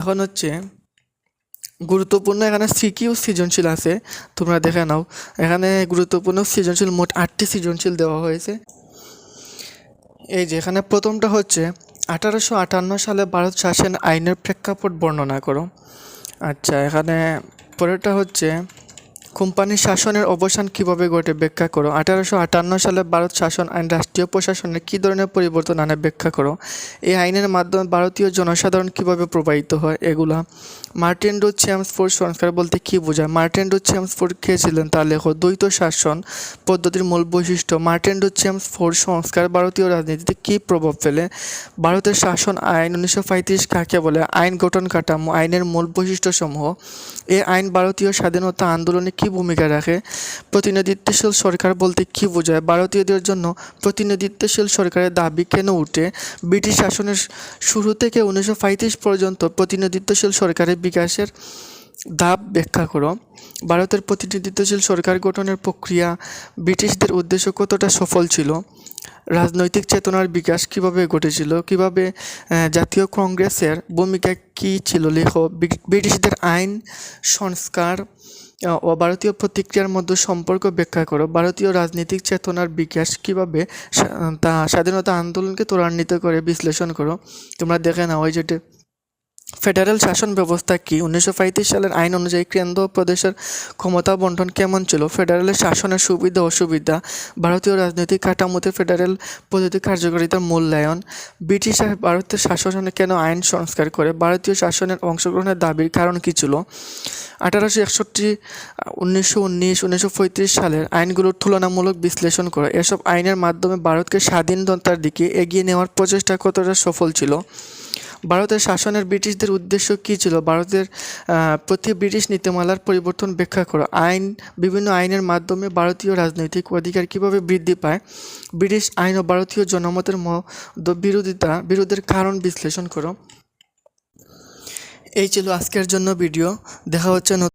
এখন হচ্ছে গুরুত্বপূর্ণ এখানে সিকিউ সৃজনশীল আছে, তোমরা দেখে নাও। এখানে গুরুত্বপূর্ণ সৃজনশীল মোট আটটি সৃজনশীল দেওয়া হয়েছে। এই যে এখানে প্রথমটা হচ্ছে, আঠারোশো আটান্ন সালে ভারত শাসন আইনের প্রেক্ষাপট বর্ণনা করো। আচ্ছা এখানে পরেরটা হচ্ছে কোম্পানির শাসনের অবসান কীভাবে ঘটে ব্যাখ্যা করো। আঠারোশো আটান্ন সালে ভারত শাসন আইন রাষ্ট্রীয় প্রশাসনে কী ধরনের পরিবর্তন আনে ব্যাখ্যা করো। এই আইনের মাধ্যমে ভারতীয় জনসাধারণ কীভাবে প্রবাহিত হয় এগুলা? মার্টিন ডু চ্যামসফোর্ড সংস্কার বলতে কী বোঝায়? মার্টিন ডু চ্যামসফোর্ড কে ছিলেন তার লেখক দ্বৈত শাসন পদ্ধতির মূল বৈশিষ্ট্য। মার্টিন ডু চ্যামসফোর্ড সংস্কার ভারতীয় রাজনীতিতে কী প্রভাব ফেলে? ভারতের শাসন আইন উনিশশো পঁয়ত্রিশ কাকে বলে? আইন গঠন কাঠামো আইনের মূল বৈশিষ্ট্যসমূহ। এ আইন ভারতীয় স্বাধীনতা আন্দোলনে কী ভূমিকা রাখে? প্রতিনিধিত্বশীল সরকার বলতে কী বোঝায়? ভারতীয়দের জন্য প্রতিনিধিত্বশীল সরকারের দাবি কেন উঠে? ব্রিটিশ শাসনের শুরু থেকে উনিশশো পঁয়ত্রিশ পর্যন্ত প্রতিনিধিত্বশীল সরকারের বিকাশের ধাপ ব্যাখ্যা করো। ভারতের প্রতিনিধিত্বশীল সরকার গঠনের প্রক্রিয়া ব্রিটিশদের উদ্দেশ্য কতটা সফল ছিল? রাজনৈতিক চেতনার বিকাশ কীভাবে ঘটেছিল? কীভাবে জাতীয় কংগ্রেসের ভূমিকা কী ছিল? লেখ। ব্রিটিশদের আইন, সংস্কার ও ভারতীয় প্রতিক্রিয়ার মধ্যে সম্পর্ক ব্যাখ্যা করো। ভারতীয় রাজনৈতিক চেতনার বিকাশ কীভাবে তা স্বাধীনতা আন্দোলনকে ত্বরান্বিত করে বিশ্লেষণ করো। তোমরা দেখে নাও ওই যেটা ফেডারেল শাসন ব্যবস্থা কি? উনিশশো পঁয়ত্রিশ সালের আইন অনুযায়ী কেন্দ্র প্রদেশের ক্ষমতা বন্টন কেমন ছিল? ফেডারেলের শাসনের সুবিধা, অসুবিধা? ভারতীয় রাজনৈতিক কাঠামোতে ফেডারেল পদ্ধতি কার্যকারিতার মূল্যায়ন? ব্রিটিশ ভারতের শাসনে কেন আইন সংস্কার করে? ভারতীয় শাসনের অংশগ্রহণের দাবির কারণ কী ছিল? আঠারোশো একষট্টি, উনিশশো উনিশ, উনিশশো সালের আইনগুলোর তুলনামূলক বিশ্লেষণ করে। এসব আইনের মাধ্যমে ভারতকে স্বাধীনতার দিকে এগিয়ে নেওয়ার প্রচেষ্টা কতটা সফল ছিল? ভারতের শাসনের ব্রিটিশদের উদ্দেশ্য কী ছিল? ভারতের প্রতি ব্রিটিশ নীতিমালার পরিবর্তন ব্যাখ্যা করো। আইন, বিভিন্ন আইনের মাধ্যমে ভারতীয় রাজনৈতিক অধিকার কীভাবে বৃদ্ধি পায়? ব্রিটিশ আইন ও ভারতীয় জনমতের বিরোধিতা, বিরোধের কারণ বিশ্লেষণ করো। এই ছিল আজকের জন্য ভিডিও। দেখা হচ্ছে নতুন